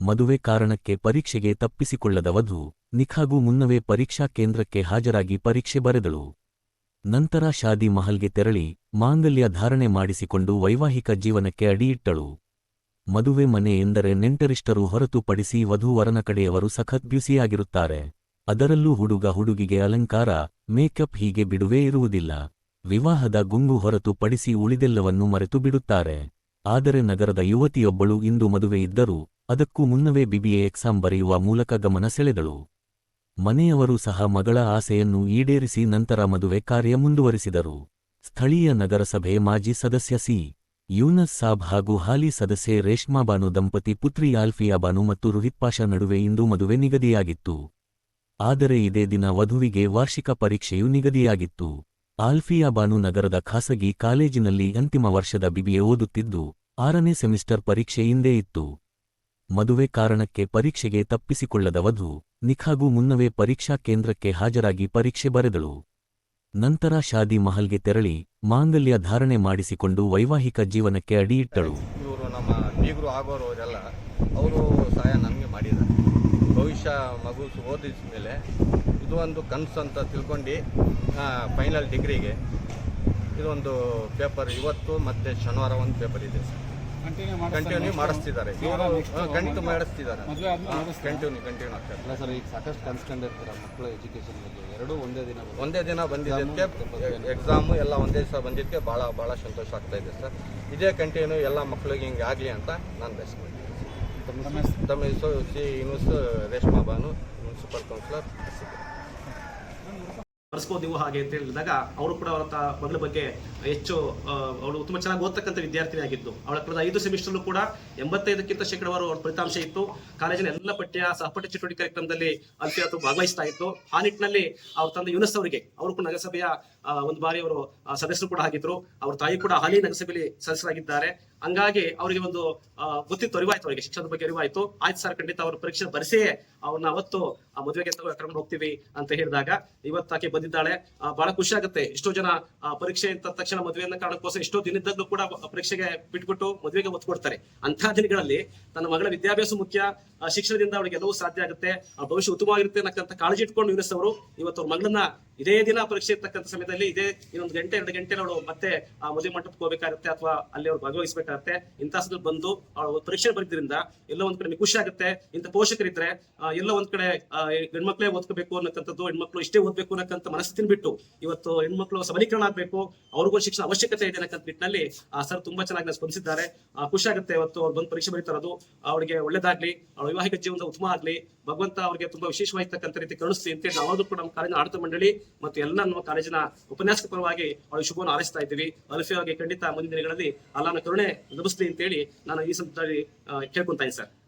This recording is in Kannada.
ಮದುವೆ ಕಾರಣಕ್ಕೆ ಪರೀಕ್ಷೆಗೆ ತಪ್ಪಿಸಿಕೊಳ್ಳದ ವಧು ನಿಖಾಗೂ ಮುನ್ನವೇ ಪರೀಕ್ಷಾ ಕೇಂದ್ರಕ್ಕೆ ಹಾಜರಾಗಿ ಪರೀಕ್ಷೆ ಬರೆದಳು. ನಂತರ ಶಾದಿ ಮಹಲ್ಗೆ ತೆರಳಿ ಮಾಂಗಲ್ಯ ಧಾರಣೆ ಮಾಡಿಸಿಕೊಂಡು ವೈವಾಹಿಕ ಜೀವನಕ್ಕೆ ಅಡಿಯಿಟ್ಟಳು. ಮದುವೆ ಮನೆ ಎಂದರೆ ನೆಂಟರಿಷ್ಟರು ಹೊರತುಪಡಿಸಿ ವಧುವರನ ಕಡೆಯವರು ಸಖತ್ ಬ್ಯುಸಿಯಾಗಿರುತ್ತಾರೆ. ಅದರಲ್ಲೂ ಹುಡುಗ ಹುಡುಗಿಗೆ ಅಲಂಕಾರ, ಮೇಕಪ್ ಹೀಗೆ ಬಿಡುವೇ ಇರುವುದಿಲ್ಲ. ವಿವಾಹದ ಗುಂಗು ಹೊರತುಪಡಿಸಿ ಉಳಿದೆಲ್ಲವನ್ನೂ ಮರೆತು ಬಿಡುತ್ತಾರೆ ಆದರೆ ನಗರದ ಯುವತಿಯೊಬ್ಬಳು ಇಂದು ಮದುವೆ ಇದ್ದರೂ ಅದಕ್ಕೂ ಮುನ್ನವೇ ಬಿಬಿಎ ಎಕ್ಸಾಮ್ ಬರೆಯುವ ಮೂಲಕ ಗಮನ ಸೆಳೆದಳು. ಮನೆಯವರು ಸಹ ಮಗಳ ಆಸೆಯನ್ನು ಈಡೇರಿಸಿ ನಂತರ ಮದುವೆ ಕಾರ್ಯ ಮುಂದುವರಿಸಿದರು. ಸ್ಥಳೀಯ ನಗರಸಭೆ ಮಾಜಿ ಸದಸ್ಯ ಸಿ. ಯೂನಸ್ ಸಾಬ್ ಹಾಗೂ ಹಾಲಿ ಸದಸ್ಯೆ ರೇಷ್ಮಾಬಾನು ದಂಪತಿ ಪುತ್ರಿ ಆಲ್ಫಿಯಾಬಾನು ಮತ್ತು ರುಹಿತ್ ಪಾಷಾ ನಡುವೆ ಇಂದು ಮದುವೆ ನಿಗದಿಯಾಗಿತ್ತು. ಆದರೆ ಇದೇ ದಿನ ವಧುವಿಗೆ ವಾರ್ಷಿಕ ಪರೀಕ್ಷೆಯು ನಿಗದಿಯಾಗಿತ್ತು. ಆಲ್ಫಿಯಾಬಾನು ನಗರದ ಖಾಸಗಿ ಕಾಲೇಜಿನಲ್ಲಿ ಅಂತಿಮ ವರ್ಷದ ಬಿಬಿಎ ಓದುತ್ತಿದ್ದು, ಆರನೇ ಸೆಮಿಸ್ಟರ್ ಪರೀಕ್ಷೆ ಹಿಂದೆ ಇತ್ತು. ಮದುವೆ ಕಾರಣಕ್ಕೆ ಪರೀಕ್ಷೆಗೆ ತಪ್ಪಿಸಿಕೊಳ್ಳದ ವಧು ನಿಖಾಗೂ ಮುನ್ನವೇ ಪರೀಕ್ಷಾ ಕೇಂದ್ರಕ್ಕೆ ಹಾಜರಾಗಿ ಪರೀಕ್ಷೆ ಬರೆದಳು. ನಂತರ ಶಾದಿ ಮಹಲ್ಗೆ ತೆರಳಿ ಮಾಂಗಲ್ಯ ಧಾರಣೆ ಮಾಡಿಸಿಕೊಂಡು ವೈವಾಹಿಕ ಜೀವನಕ್ಕೆ ಅಡಿಯಿಟ್ಟಳು. ಇವರು ನಮ್ಮ ಬೀಗರು ಆಗೋರು ಅವರೆಲ್ಲ ಅವರು ಸಹಾಯ ನನಗೆ ಮಾಡಿದ್ದಾರೆ. ಭವಿಷ್ಯ ಮಗು ಓದಿದ ಮೇಲೆ ಇದು ಒಂದು ಕನಸು ಅಂತ ತಿಳ್ಕೊಂಡು ಫೈನಲ್ ಡಿಗ್ರಿಗೆ ಇದೊಂದು ಪೇಪರ್ ಇವತ್ತು ಮತ್ತು ಶನಿವಾರ ಒಂದು ಪೇಪರ್ ಇದೆ. ಕಂಟಿನ್ಯೂ ಕಂಟಿನ್ಯೂ ಮಾಡಿಸ್ತಿದ್ದಾರೆ. ಕಂಟಿನ್ಯೂ ಮಾಡಿಸ್ತಿದ್ದಾರೆ. ಕಂಟಿನ್ಯೂ ಕಂಟಿನ್ಯೂ ಆಗ್ತಾರೆ ಅಲ್ಲ ಸರ್ ಈಗ ಸಾಕಷ್ಟು ಕನ್ಸ್ಕೊಂಡಿರ್ತೀರ ಮಕ್ಕಳ ಎಜುಕೇಶನ್ ಬಗ್ಗೆ. ಎರಡೂ ಒಂದೇ ದಿನ ಒಂದೇ ದಿನ ಬಂದಿದ್ದಕ್ಕೆ ಎಕ್ಸಾಮು ಎಲ್ಲ ಒಂದೇ ದಿವಸ ಬಂದಿದ್ದಕ್ಕೆ ಭಾಳ ಭಾಳ ಸಂತೋಷ ಆಗ್ತಾ ಇದೆ ಸರ್. ಇದೇ ಕಂಟಿನ್ಯೂ ಎಲ್ಲ ಮಕ್ಕಳಿಗೆ ಹಿಂಗೆ ಆಗಲಿ ಅಂತ ನಾನು ಬಯಸ್ತೀನಿ ತಮ್ಮ ಹೆಸರು C Yunus Reshma Banu municipal councillor ಬರ್ಸ್ಬೋದು ನೀವು ಹಾಗೆ ಅಂತ ಹೇಳಿದಾಗ ಅವರು ಕೂಡ ಅವರ ಮಗಳ ಬಗ್ಗೆ ಹೆಚ್ಚು ಅವಳು ತುಂಬಾ ಚೆನ್ನಾಗಿ ಓದ್ತಕ್ಕಂತ ವಿದ್ಯಾರ್ಥಿನಿ ಆಗಿದ್ದು. ಅವಳ ಕಳೆದ ಐದು ಸೆಮಿಸ್ಟರ್ಲು ಕೂಡ ಎಂಬತ್ತೈದಕ್ಕಿಂತ ಶೇಕಡವಾರು ಅವರ ಫಲಿತಾಂಶ ಇತ್ತು. ಕಾಲೇಜಿನ ಎಲ್ಲ ಪಠ್ಯ, ಸಹಪಠ್ಯ ಚಟುವಟಿಕೆ ಕಾರ್ಯಕ್ರಮದಲ್ಲಿ ಅಲ್ಪಿ ಅದು ಭಾಗವಹಿಸ್ತಾ ಇತ್ತು. ಆ ನಿಟ್ಟಿನಲ್ಲಿ ಅವ್ರ ತಂದೆ ಯುನಸ್ ಅವರಿಗೆ, ಅವರು ಕೂಡ ನಗರಸಭೆಯ ಒಂದು ಬಾರಿ ಅವರು ಸದಸ್ಯರು ಕೂಡ ಆಗಿದ್ರು. ಅವ್ರ ತಾಯಿ ಕೂಡ ಹಾಲಿ ನಗರಸಭೆಯಲ್ಲಿ ಸದಸ್ಯರಾಗಿದ್ದಾರೆ. ಹಂಗಾಗಿ ಅವರಿಗೆ ಒಂದು ಗೊತ್ತಿತ್ತು, ಅರಿವಾಯ್ತು ಅವರಿಗೆ, ಶಿಕ್ಷಣದ ಬಗ್ಗೆ ಅರಿವಾಯ್ತು. ಆಯ್ತು ಸರ್, ಖಂಡಿತ ಅವ್ರ ಪರೀಕ್ಷೆ ಬರೆಸಿಯೇ ಅವ್ರನ್ನ ಅವತ್ತು ಆ ಮದುವೆಗೆ ಕರ್ಕೊಂಡು ಹೋಗ್ತೀವಿ ಅಂತ ಹೇಳಿದಾಗ ಇವತ್ತು ಆಕೆ ಬಂದಿದ್ದಾಳೆ. ಬಹಳ ಖುಷಿ ಆಗುತ್ತೆ. ಎಷ್ಟೋ ಜನ ಪರೀಕ್ಷೆ ಅಂತ ತಕ್ಷಣ ಮದುವೆಯನ್ನ ಕಾರಣಕ್ಕೋಸ್ಕರ ಎಷ್ಟೋ ದಿನದಲ್ಲೂ ಕೂಡ ಪರೀಕ್ಷೆಗೆ ಬಿಟ್ಬಿಟ್ಟು ಮದುವೆಗೆ ಒತ್ತು ಕೊಡ್ತಾರೆ ಅಂತಹ ದಿನಗಳಲ್ಲಿ ತನ್ನ ಮಗಳ ವಿದ್ಯಾಭ್ಯಾಸ ಮುಖ್ಯ. ಶಿಕ್ಷಣದಿಂದ ಅವಳಿಗೆ ಎಲ್ಲವೂ ಸಾಧ್ಯ ಆಗುತ್ತೆ. ಭವಿಷ್ಯ ಉತ್ತಮವಾಗಿರುತ್ತೆ ಅನ್ನಕ್ಕಂಥ ಕಾಳಜಿ ಇಟ್ಕೊಂಡು ಯುನಸ್ ಇವತ್ತು ಅವ್ರ ಮಗಳನ್ನ ಇದೇ ದಿನ ಪರೀಕ್ಷೆ ಇರ್ತಕ್ಕಂಥ ಸಮಯದಲ್ಲಿ ಇದೇ ಇನ್ನೊಂದು ಗಂಟೆ, ಎರಡು ಗಂಟೆ ಅವಳು ಮತ್ತೆ, ಆ, ಮದುವೆ ಮಂಟಪಕ್ಕೆ ಹೋಗ್ಬೇಕಾಗುತ್ತೆ ಅಥವಾ ಅಲ್ಲಿ ಅವ್ರು ಭಾಗವಹಿಸಬೇಕಾಗುತ್ತೆ. ಇಂಥ ಸಮಯದಲ್ಲಿ ಬಂದು ಅವಳು ಪರೀಕ್ಷೆ ಬರೆದ್ರಿಂದ ಎಲ್ಲೋ ಒಂದ್ ಕಡೆ ಖುಷಿ ಆಗುತ್ತೆ. ಇಂಥ ಪೋಷಕರಿದ್ರೆ ಎಲ್ಲ ಒಂದ್ ಕಡೆ ಗಂಡ್ಮಕ್ಳೇ ಓದ್ಕೋಬೇಕು ಅನ್ನಕ್ಕಂಥದ್ದು, ಹೆಣ್ಮಕ್ಳು ಇಷ್ಟೇ ಓದ್ಬೇಕು ಅನ್ನಕ್ಕಂತ ಮನಸ್ಥಿತಿನ ಬಿಟ್ಟು ಇವತ್ತು ಹೆಣ್ಮಕ್ಳು ಸಬಲೀಕರಣ ಆಗ್ಬೇಕು ಅವ್ರಿಗೂ ಶಿಕ್ಷಣ ಅವಶ್ಯಕತೆ ಇದೆ ಅನ್ನಕ್ಕಂತ ನಿಟ್ಟಿನಲ್ಲಿ ಆ ಸರ್ ತುಂಬಾ ಚೆನ್ನಾಗಿ ಸ್ಪಂದಿಸಿದ್ದಾರೆ. ಆ, ಖುಷಿ ಆಗುತ್ತೆ ಇವತ್ತು ಅವ್ರು ಬಂದು ಪರೀಕ್ಷೆ ಬರೀತಾ ಇರೋದು. ಅವಳಿಗೆ ಒಳ್ಳೇದಾಗ್ಲಿ ಅವಳ ವೈವಾಹಿಕ ಜೀವನದ ಉತ್ತಮ ಆಗ್ಲಿ. ಭಗವಂತ ಅವರಿಗೆ ತುಂಬಾ ವಿಶೇಷವಾಗಿರ್ತಕ್ಕಂಥ ರೀತಿ ಕರುಣಿಸ್ಲಿ ಅಂತ ನಾವು ಕೂಡ ನಮ್ಮ ಕಾಲೇಜಿನ ಆಡಳಿತ ಮಂಡಳಿ ಮತ್ತು ಎಲ್ಲ ನಮ್ಮ ಕಾಲೇಜಿನ ಉಪನ್ಯಾಸಕ ಪರವಾಗಿ ಅವಳಿಗೆ ಶುಭವನ್ನು ಹಾರೈಸ್ತಾ ಇದ್ದೀವಿ. ಅಲ್ಫಿಯಾಗಿ ಖಂಡಿತ ಮುಂದಿನ ದಿನಗಳಲ್ಲಿ ಅಲ್ಲಾನ ಕರುಣೆ ಅಂತ ಅಂತೇಳಿ ನಾನು ಈ ಸಂದರ್ಭದಲ್ಲಿ ಕೇಳ್ಕೊಂತ ಕೇಳ್ಕೊಂತಾ ಇದ್ದೀನಿ ಸರ್.